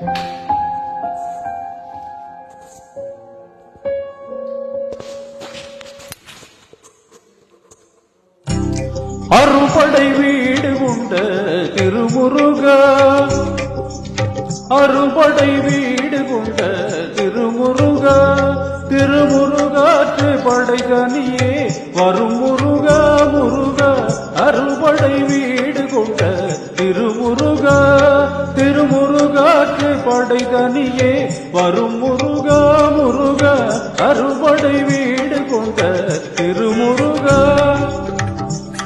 அறுபடை வீடு உண்ட திருமுருக. அறுபடை வீடு கொண்ட திருமுருக. திருமுருகாற்று படை கனியே வரும் முருக முருக. அறுபடை வீடு வரும் முருகா முருகா அறுபடை வீடு கொண்ட திருமுருகா.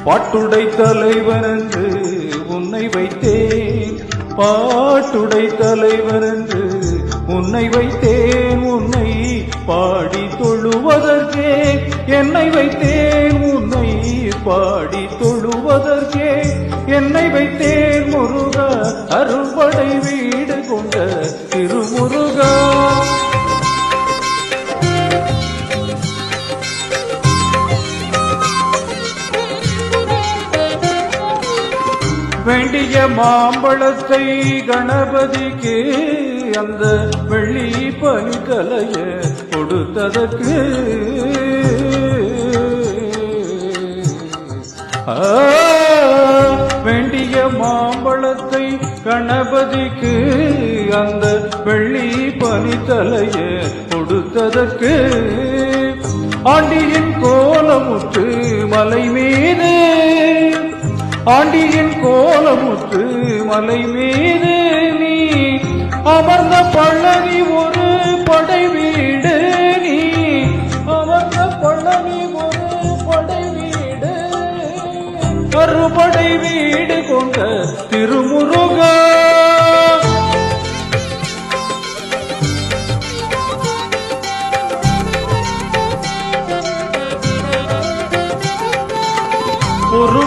பாட்டுடை தலைவர் என்று உன்னை வைத்தேன். பாட்டுடை தலைவர் என்று உன்னை வைத்தேன். உன்னை பாடி தொழுவதற்கே என்னை வைத்தேன். உன்னை பாடி தொழுவதற்கே என்னை வைத்தேன். முருகா அறுபடை வீடு கொண்ட திருமுருகா. வேண்டிய மாம்பழத்தை கணபதிக்கு அந்த வெள்ளி பனிக்கலைய கொடுத்ததற்கு. வேண்டிய மாம்பழத்தை கணபதிக்கு அந்த வெள்ளி பனித்தலைய கொடுத்ததற்கு ஆண்டியின் கோலமுற்று மலை மீது ஆண்டியின் கோலமுற்று மலை மீது நீ அமர்ந்த பழனி ஒரு படை வீடு நீ அமர்ந்த பழனி ஒரு படை வீடு கருபடை வீடு கொண்ட திருமுருகா.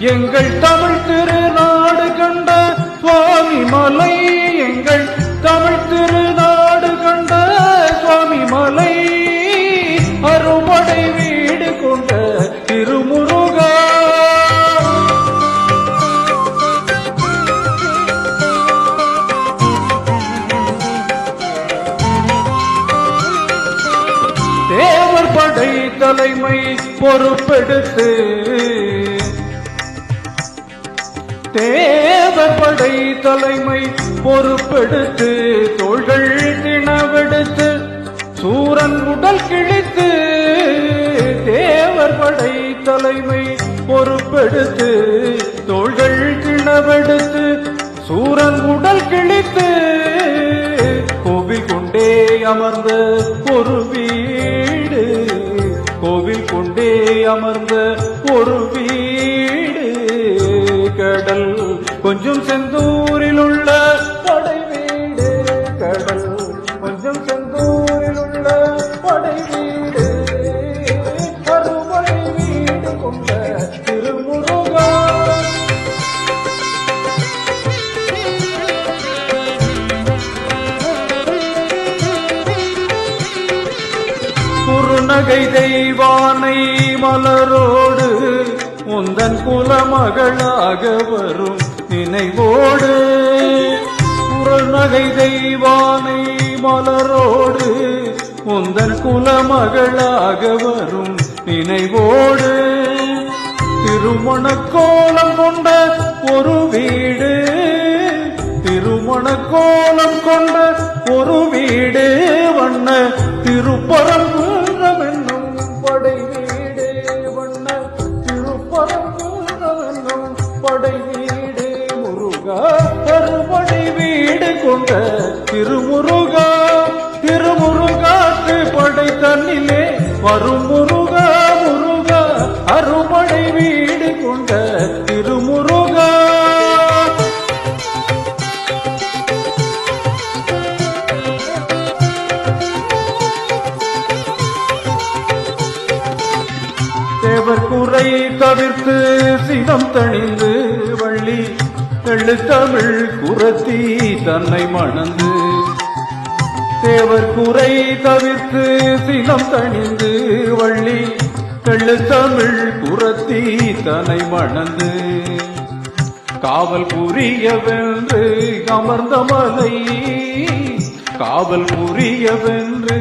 எங்கள் தமிழ் திருநாடு கண்ட சுவாமி மலை எங்கள் தமிழ் திருநாடு கண்ட சுவாமி மலை. அருமடை வீடு கொண்ட திருமுருகா. தேவர் படை தலைமை பொறுப்பெடுத்து தேவப்படை தலைமை பொறுப்பெடுத்து தோள்கள் திணவெடுத்து சூரன் உடல் கிழித்து தேவர் படை தலைமை பொறுப்பெடுத்து தோள்கள் கிணவெடுத்து சூரன் உடல் கிழித்து கோவில் கொண்டே அமர்ந்த ஒரு வீடு கோவில் கொண்டே அமர்ந்த ஒரு குறுநகை தெய்வானை மலரோடு உந்தன் குலமகளாக வரும் நினைவோடு. குறுநகை தெய்வானை மலரோடு உந்தன் குலமகளாக வரும் நினைவோடு. திருமண கோலம் கொண்ட ஒரு வீடு திருமண கோலம் கொண்ட ஒரு வீடு வண்ண திருப்பரம்பு வரும் முருகா முருகா அருமழை வீடு கொண்ட திருமுருகா. தேவர்குறை தவிர்த்து சினம் தணிந்து வள்ளி எழுத்தமிழ் குரத்தி தன்னை மணந்து தேவர் குறை தவிர்த்து சினம் தணிந்து வள்ளி எழுத்தமிழ் புறத்தி தனை மணந்து. காவல் புரியவென்று அமர்ந்த மலை காவல் புரியவென்று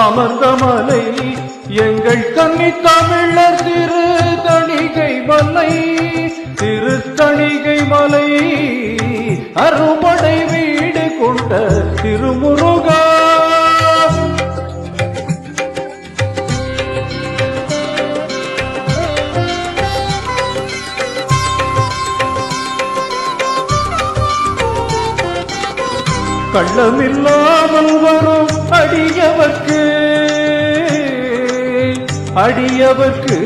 அமர்ந்த மலை எங்கள் கன்னி தமிழர் திரு தணிகை மலை திரு தணிகை மலை அருமடை கள்ளமில்லாமல் வரும் அடியவர்க்கு. அடியவர்க்கு.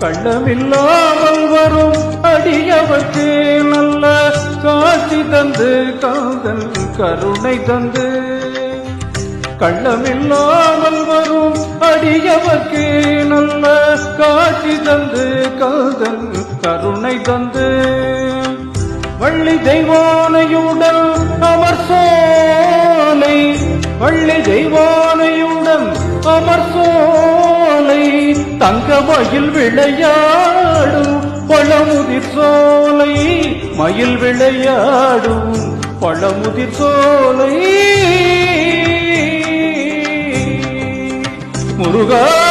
கள்ளமில்லாமல் வரும் அடியவர்க்கு நல்ல காட்சி தந்து காதல் கருணை தந்து. கள்ளமில்லாமல் வரும் அடியவர்க்கு நல்ல காட்சி தந்து காதல் கருணை தந்து. வள்ளி தெய்வானையுடன் அமர் சோலை. வள்ளி தெய்வானையுடன் அமர் சோலை. தங்க மயில் விளையாடும் பழமுதிர் சோலை. மயில் விளையாடும் பழமுதிர் சோலை. முருகா